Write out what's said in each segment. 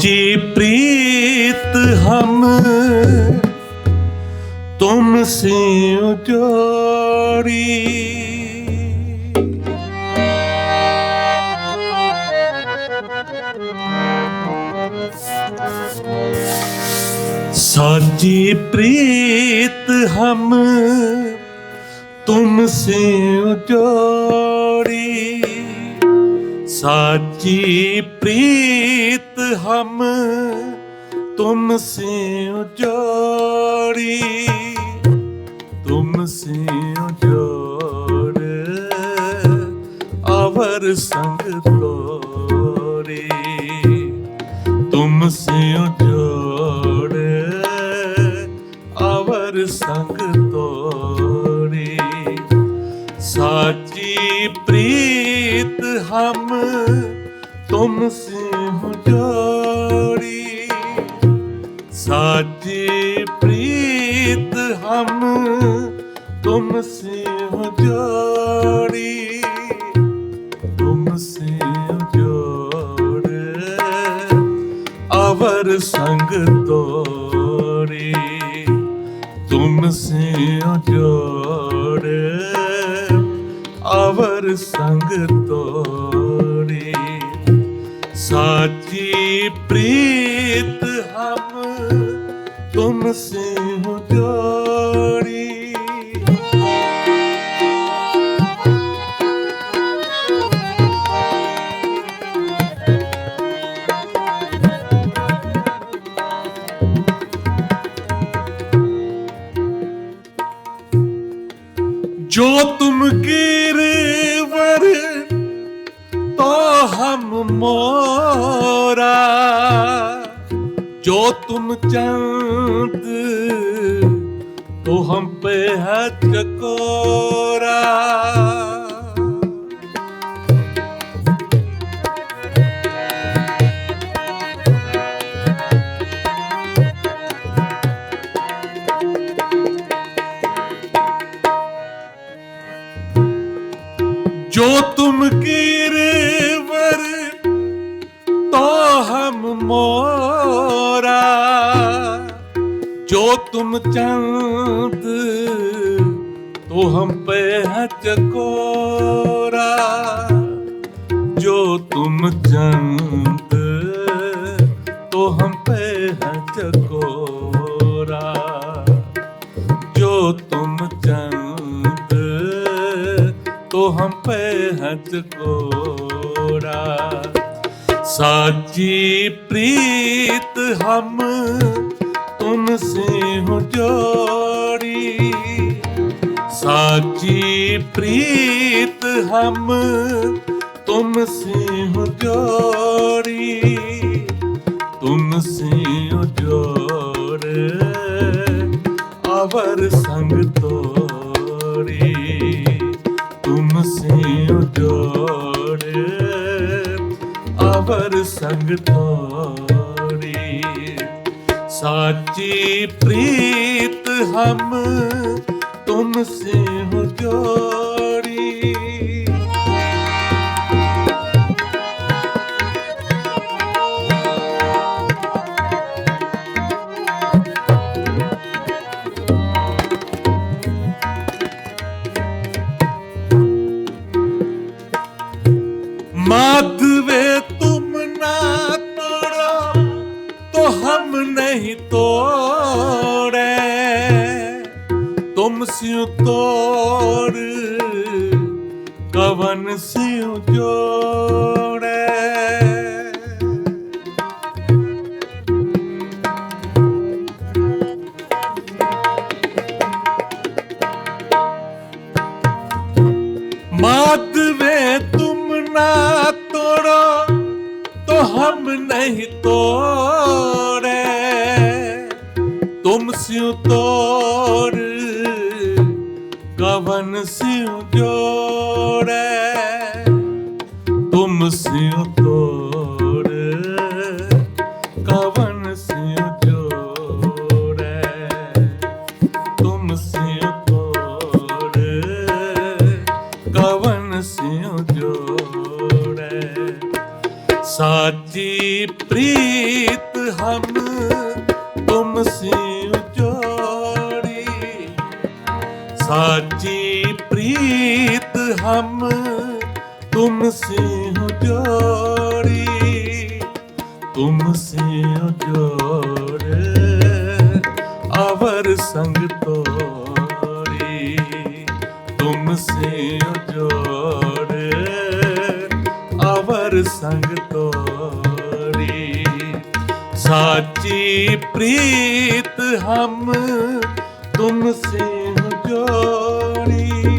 ਜੇ ਪ੍ਰੀਤ ਹਮ ਤੁਮ ਸੇ ਉਜੋੜੀ ਸਾਚੀ ਪ੍ਰੀਤ ਹਮ ਤੁਮ ਸੇ ਉਜੋੜੀ ਸਾਚੀ हम तुमसे जोड़ी तुमसे जोड़ अवर संग तोरे तुमसे जोड़ अवर संग तोरे साची प्रीत हम तुमसे हो जोड़ी ਸਾਚੀ ਪ੍ਰੀਤ ਹਮ ਤੁਮ ਸੇ ਹੋ ਜੋੜੀ ਤੁਮ ਸੇ ਜੋੜ ਅਵਰ ਸੰਗ ਤੋੜੀ ਤੁਮ ਸੇ ਜੋੜ ਅਵਰ ਸੰਗ ਤੋੜੀ। ਸਾਚੀ ਪ੍ਰੀਤ ਹਮ तुमसे हो जोड़ी जो तो हम पे है चकोरा जो तुम गिरवर तो हम मोरा जो तुम चांद तो हम पे है चकोरा जो तुम चांद तो हम पे है चकोरा जो तुम चंद तो हम पे हथ कोरा साची ਤੋਰੀ ਸਾਚੀ ਪ੍ਰੀਤ ਹਮ ਤੁਮ ਸੇ ਹੋ ਜੋੜੀ। ਤੁਮ ਸੇ ਹੋ ਜੋੜ, ਅਵਰ ਸੰਗ ਤੋੜੀ। ਤੁਮ ਸੇ ਹੋ ਜੋੜ, ਅਵਰ ਸੰਗ ਤੋੜੀ हम तुमसे हो जोड़ी माधवे तुम ना तोड़ो तो हम नहीं तोड़े स्यू तोड़ कवन स्यू जोड़े माधवे तुम ना तोड़ो तो हम नहीं तोड़े तुम स्यू तोड़ ਅਵਨ ਸਿਉ ਜੋੜੇ ਤੁਮ ਸਿਉ ਤੋ हम तुमसे जोड़ी तुमसे जोड़ अवर संग तोड़ी तुमसे जोड़ अवर संग तोड़ी साची प्रीत हम तुमसे जोड़ी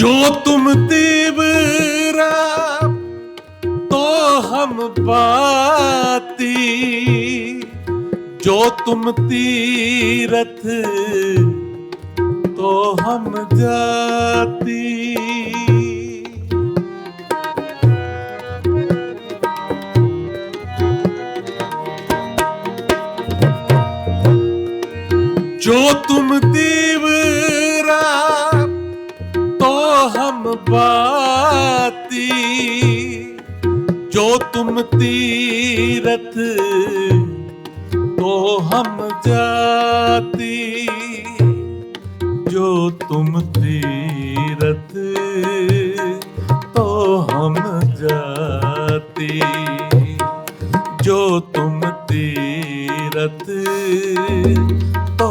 जो तुम तीवरा तो हम बाती जो तुम तीरथ तो हम जाती जो तुम तीवरा तो हम बाती जो तुम तीरथ तो हम जाती जो तुम तीरथ तो हम जाती जो तुम तीरथ तो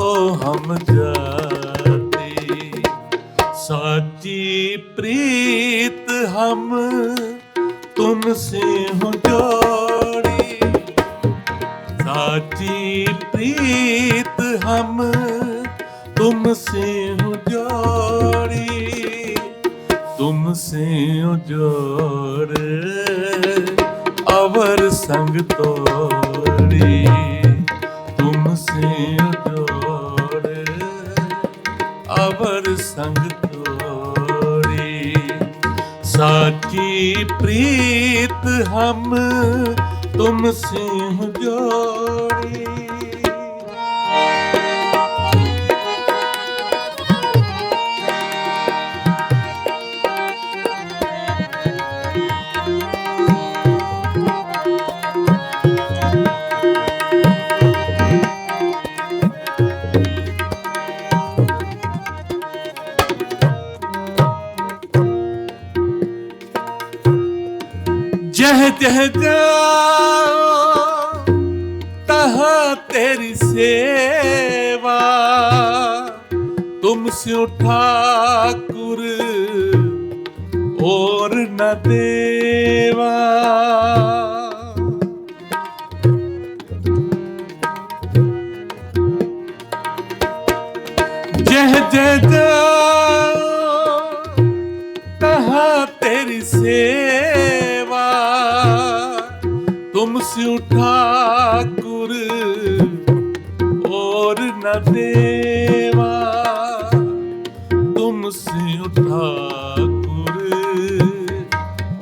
साची प्रीत हम तुमसे हो जोड़ी तुमसे हो जोड़ अवर संग तोड़ी तुमसे हो जोड़ अवर संग तोड़ी साची प्रीत हम ਤੁਮ ਸਿਂਹ ਜੋ ਜਹਜਾ ਤਹਾ ਸੇਵਾ ਤੁਮ ਸਿਉ ਠਾਕੁਰ ਔਰ ਨ ਦੇਵਾ न देवा तुमसे उठा कुर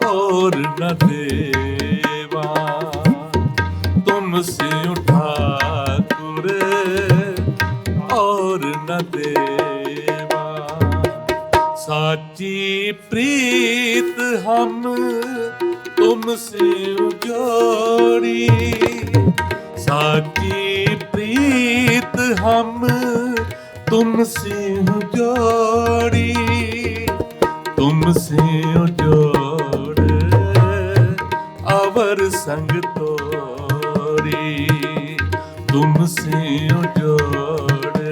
और न देवा तुमसे उठा कुर और न देवा साची प्रीत हम तुमसे जोड़ी साची प्रीत हम तुमसे जोड़ी तुमसे जोड़ अवर संग तोरी तुमसे जोड़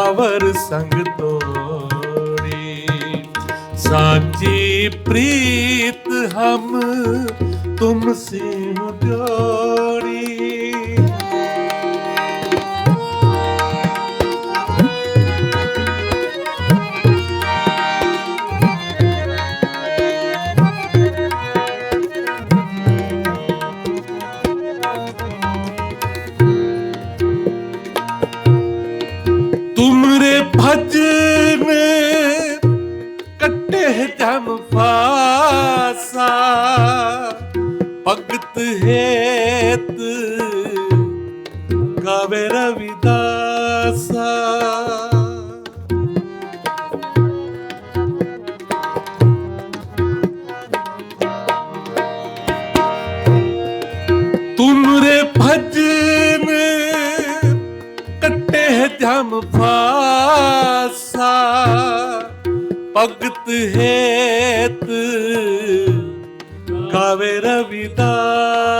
अवर संग तोरी साची प्रीत हम तुमसे जोड़ी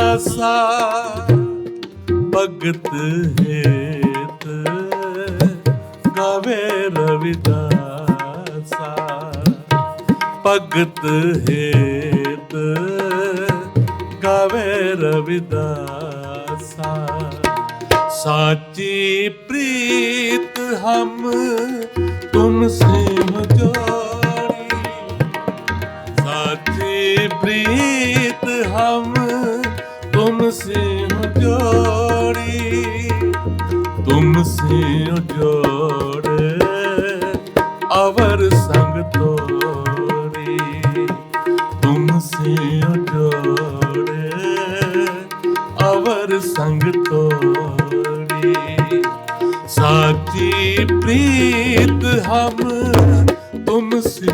ਆਸਾ ਭਗਤ ਹੇਤ ਗਾਵੇ ਰਵਿਦਾਸਾ। ਭਗਤ ਹੇਤ ਗਾਵੇ ਰਵਿਦਾਸਾ। ਸਾਚੀ ਪ੍ਰੀਤ ਹਮ ਤੁਮ ਸੇ ਜੋੜੀ ਤੁਮ ਸੇ ਜੋੜੇ ਅਵਰ ਸੰਗ ਤੋਰੀ। ਤੁਮ ਸੇ ਜੋੜੇ ਅਵਰ ਸੰਗ ਤੋਰੀ। ਸਾਚੀ ਪ੍ਰੀਤ ਹਮ ਤੁਮ ਸੇ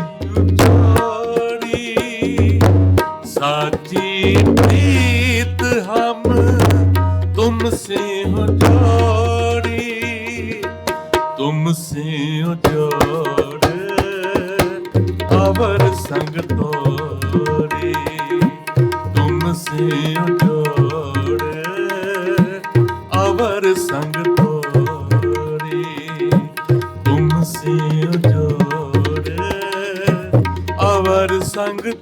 ਮੈਨੂੰ ਜੋੜ, ਅਵਰ ਸੰਗ ਤੋਰੀ। ਤੁਮ ਸੇ ਜੋੜ, ਅਵਰ ਸੰਗ ਤੋਰੀ। ਤੁਮ ਸੇ ਜੋੜ, ਅਵਰ ਸੰਗ